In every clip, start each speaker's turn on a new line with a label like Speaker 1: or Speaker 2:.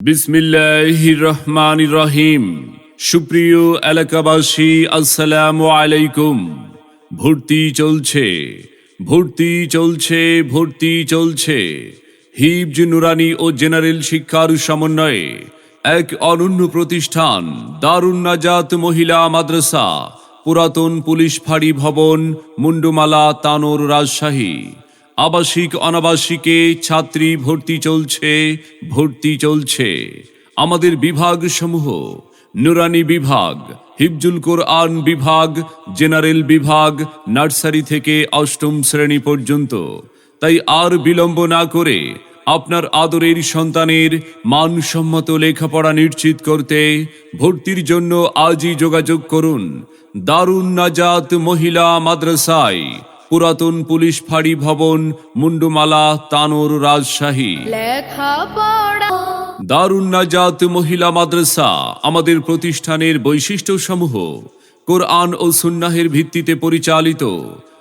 Speaker 1: বিসমিল্লাহ রহমান রহিম সুপ্রিয় এলাকাবাসী, আসসালামু আলাইকুম। ভর্তি চলছে ভর্তি চলছে ভর্তি চলছে। হিবজ নুরানি ও জেনারেল শিক্ষার সমন্বয়ে এক অনন্য প্রতিষ্ঠান, দারুণ নাজাত মহিলা মাদ্রাসা, পুরাতন পুলিশ ফাঁড়ি ভবন, মুন্ডুমালা, তানোর রাজশাহী। আবাসিক, অনাবাসিকে ছাত্রী ভর্তি চলছে ভর্তি চলছে। আমাদের বিভাগ সমূহ নুরানি বিভাগ, হিফজুল কোরআন বিভাগ, জেনারেল বিভাগ, নার্সারি থেকে অষ্টম শ্রেণি পর্যন্ত। তাই আর বিলম্ব না করে আপনার আদরের সন্তানের মানসম্মত লেখাপড়া নিশ্চিত করতে ভর্তির জন্য আজই যোগাযোগ করুন। দারুণ নাজাত মহিলা মাদ্রাসায় পুরাতন পুলিশ ফাঁড়ি ভবন মুন্ডুমালা তানোর রাজশাহী।
Speaker 2: লেখাপড়া।
Speaker 1: দারুণ নাজাত মহিলা মাদ্রাসা আমাদের প্রতিষ্ঠানের বৈশিষ্ট্যসমূহ। কোরআন ও সুন্নাহের ভিত্তিতে পরিচালিত।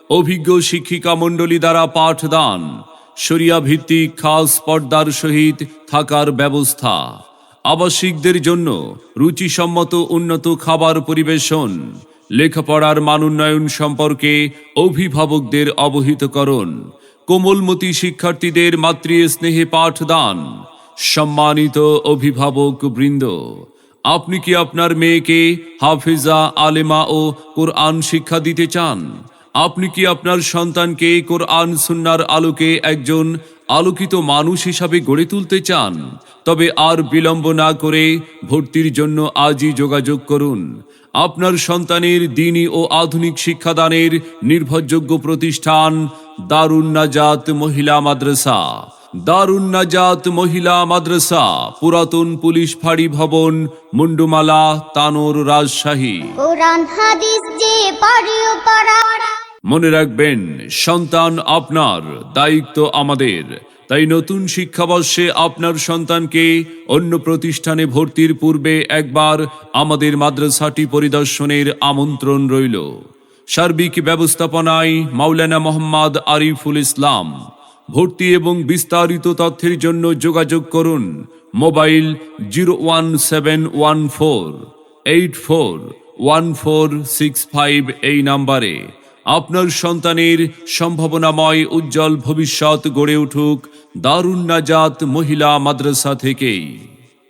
Speaker 1: অভিজ্ঞ শিক্ষিকা মণ্ডলী দ্বারা পাঠদান। শরিয়া ভিত্তিক খাস পর্দার সহিত থাকার ব্যবস্থা। আবাসিকদের জন্য রুচিসম্মত উন্নত খাবার পরিবেশন। লেখাপড়ার মানোন্নয়ন সম্পর্কে অভিভাবকদের অবহিতকরণ, কোমলমতি শিক্ষার্থীদের মাতৃ স্নেহে পাঠদান, সম্মানিত অভিভাবক বৃন্দ, আপনি কি আপনার মেয়েকে হাফিজা, আলেমা ও কোরআন শিক্ষা দিতে চান? আপনি কি আপনার সন্তানকে কোরআন সুন্নার আলোকে একজন আলোকিত মানুষ হিসাবে গড়ে তুলতে চান? তবে আর বিলম্ব না করে ভর্তির জন্য আজই যোগাযোগ করুন। আপনার সন্তানের দিনী ও আধুনিক শিক্ষাদানের নির্ভরযোগ্য প্রতিষ্ঠান দারুণ নাজাত মহিলা মাদ্রাসা। দারুণ নাজাত মহিলা মাদ্রাসা পুরাতন পুলিশ ফাঁড়ি ভবন মুন্ডুমালা তানোর রাজশাহী। মনে রাখবেন সন্তান আপনার দায়িত্ব আমাদের। তাই নতুন শিক্ষাবর্ষে আপনার সন্তানকে অন্য প্রতিষ্ঠানে ভর্তির পূর্বে একবার আমাদের মাদ্রাসাটি পরিদর্শনের আমন্ত্রণ রইল। সার্বিক ব্যবস্থাপনায় মাওলানা মোহাম্মদ আরিফুল ইসলাম। ভর্তি এবং বিস্তারিত তথ্যের জন্য যোগাযোগ করুন mobile zero one seven one four eight four one four six five এই নাম্বারে। আপনার সন্তানের সম্ভাবনাময় উজ্জ্বল ভবিষ্যৎ গড়ে উঠুক দারুণ্যাজাত নাজাত মহিলা মাদ্রাসা থেকেই।